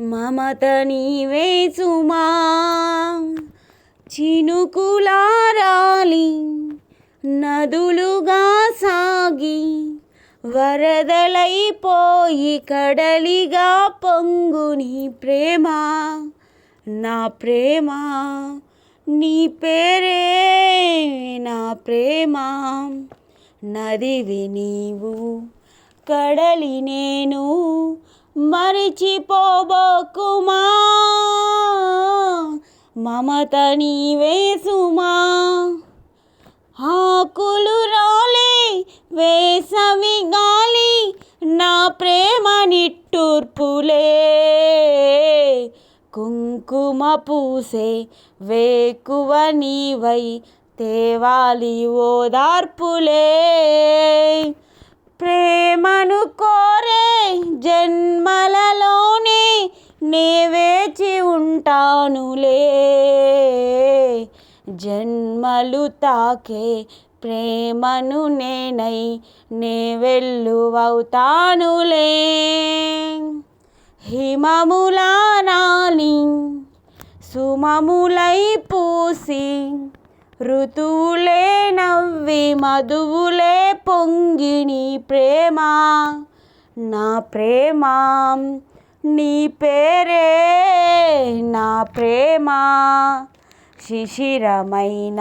మమత నీవే సుమా. చినుకులారాలి నదులుగా సాగి వరదలైపోయి కడలిగా పొంగు నీ ప్రేమ నా ప్రేమ నీ పేరే నా ప్రేమ. నదివి నీవు కడలి నేను మరిచిపోబోకుమా? మమత నీవే ఆకులు రాలే వేసవి గాలి నా ప్రేమ నిట్టూర్పులే. కుంకుమ పూసే వేకువ నీవై తేవాలి ఓదార్పులే. ప్రేమను ఉంటానులే జన్మలు తాకే ప్రేమను నేనై నే వెల్లువవుతానులే హిమములా నాని సుమములై పూసి ఋతువులే నవ్వి మధువులే పొంగిణి ప్రేమ నా ప్రేమ నీ పేరే నా ప్రేమ. శిశిరమైన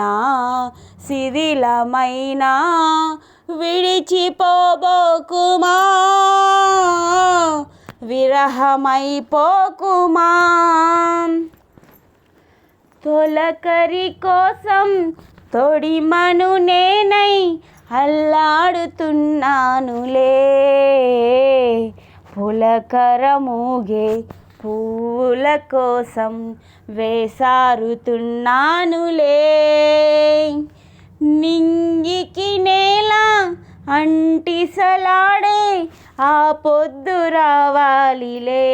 శిథిలమైన విడిచిపోబోకుమా. విరహమైపోకుమా. తొలకరి కోసం తొడిమను నేనై అల్లాడుతున్నానులే. పులకరమూగే పూల కోసం వేసారుతున్నానులే. నింగికి నేల అంటిసలాడే ఆ పొద్దు రావాలిలే.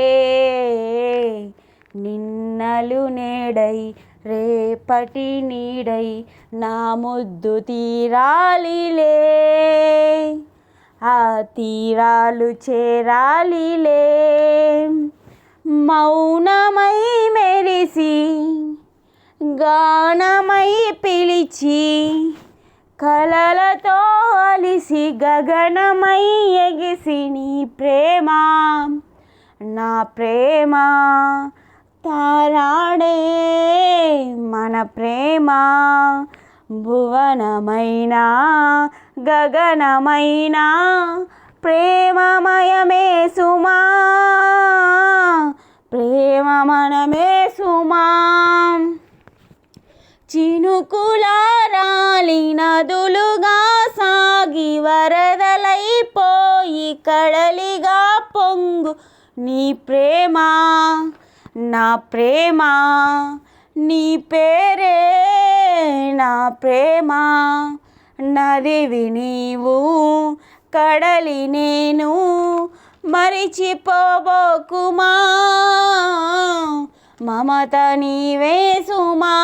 నిన్నలు నేడై రేపటి నీడై నా ముద్దు తీరాలిలే. తీరాలు చేరాలిలే. మౌనమై మెరిసి గానమై పిలిచి కలలతో అలిసి గగనమై ఎగిసి నీ ప్రేమ నా ప్రేమ తారాడే మన ప్రేమ. భువనమైన గగనమైన ప్రేమమయమే సుమా ప్రేమమనమే సుమా. చినుకులారాలి నదులుగా సాగి వరదలైపోయి కడలిగా పొంగు నీ ప్రేమ నా ప్రేమ నీ పేరే నా ప్రేమ నదివి నీవు కడలి నేను మరిచిపోబోకుమా మమత నీవే సుమా.